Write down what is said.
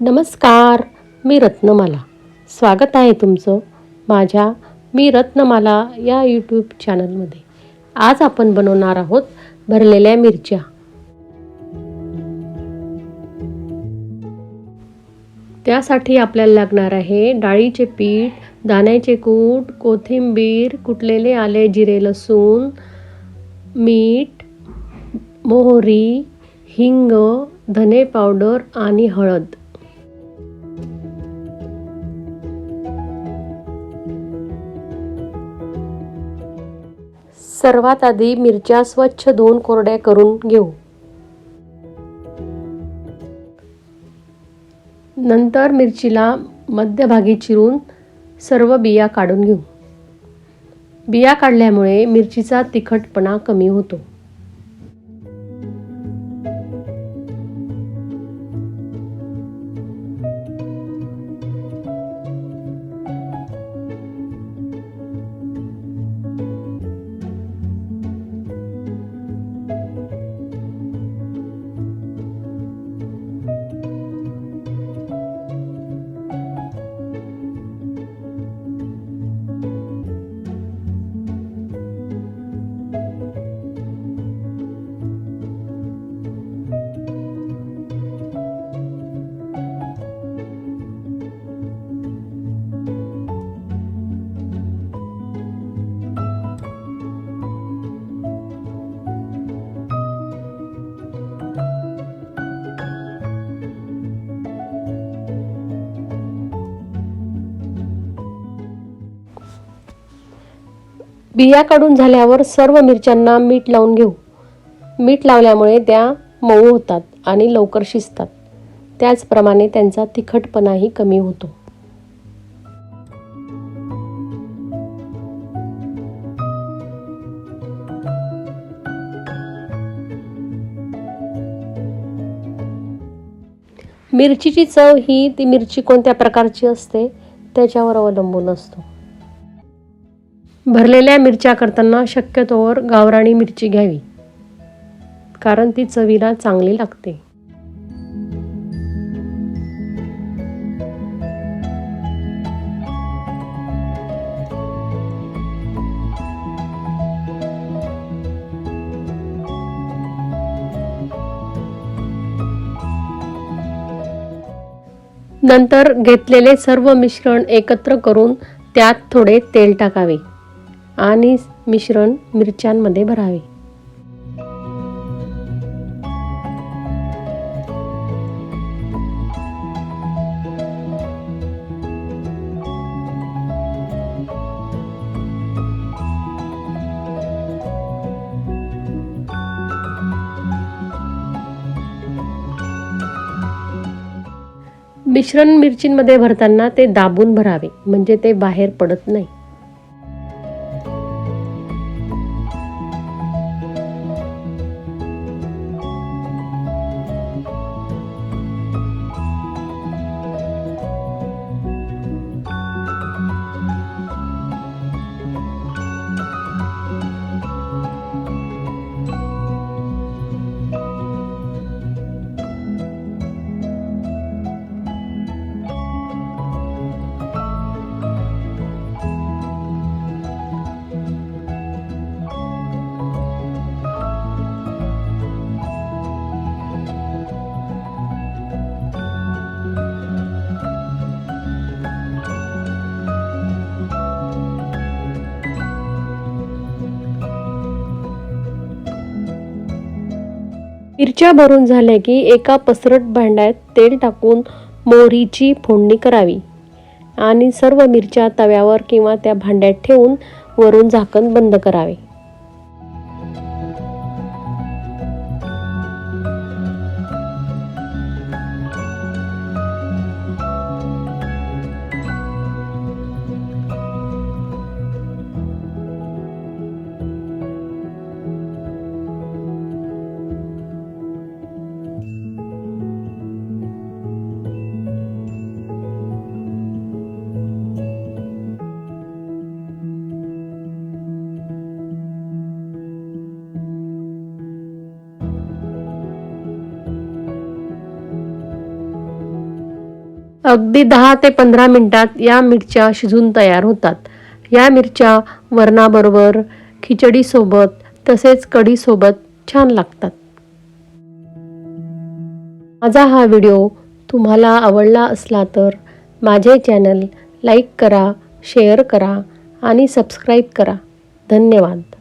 नमस्कार मी रत्नमाला. स्वागत आहे तुमचं माझ्या मी रत्नमाला या यूट्यूब चॅनलमध्ये आज आपण बनवणार आहोत भरलेल्या मिरच्या. त्यासाठी आपल्याला लागणार आहे डाळीचे पीठ दाण्याचे कूट कोथिंबीर कुटलेले आले जिरे लसूण मीठ मोहरी हिंग धने पावडर आणि हळद. सर्वात आधी मिरच्या स्वच्छ धुवून कोरड्या करून घेऊ. नंतर मिरचीला मध्यभागी चिरून सर्व बिया काढून घेऊ. बिया काढल्यामुळे मिरचीचा तिखटपणा कमी होतो. बिया काढून झाल्यावर सर्व मिरच्यांना मीठ लावून घेऊ. मीठ लावल्यामुळे त्या मऊ होतात आणि लवकर शिजतात. त्याचप्रमाणे त्यांचा तिखटपणाही कमी होतो. मिरचीची चव ही ती मिरची कोणत्या प्रकारची असते त्याच्यावर अवलंबून असतो. भरलेल्या मिरच्या करताना शक्यतोवर गावराणी मिरची घ्यावी कारण ती चवीला चांगली लागते. नंतर घेतलेले सर्व मिश्रण एकत्र करून त्यात थोडे तेल टाकावे. आणि मिश्रण मिरच्यांमध्ये भरावे. मिश्रण मिरचींमध्ये भरताना ते दाबून भरावे म्हणजे ते बाहेर पडत नाही. मिरच्या भरून झाल्या की एका पसरट भांड्यात तेल टाकून मोहरीची फोडणी करावी. आणि सर्व मिरच्या तव्यावर किंवा त्या भांड्यात ठेवून वरून झाकण बंद करावे. अगदी दहा ते पंधरा मिनटात या मिरच्या शिजून तयार होतात. या मिरच्या वरणाबरोबर खिचडीसोबत तसेच कढीसोबत छान लागतात. माझा हा व्हिडिओ तुम्हाला आवडला असला तर माझे चॅनल लाईक करा शेअर करा आणि सबस्क्राईब करा. धन्यवाद.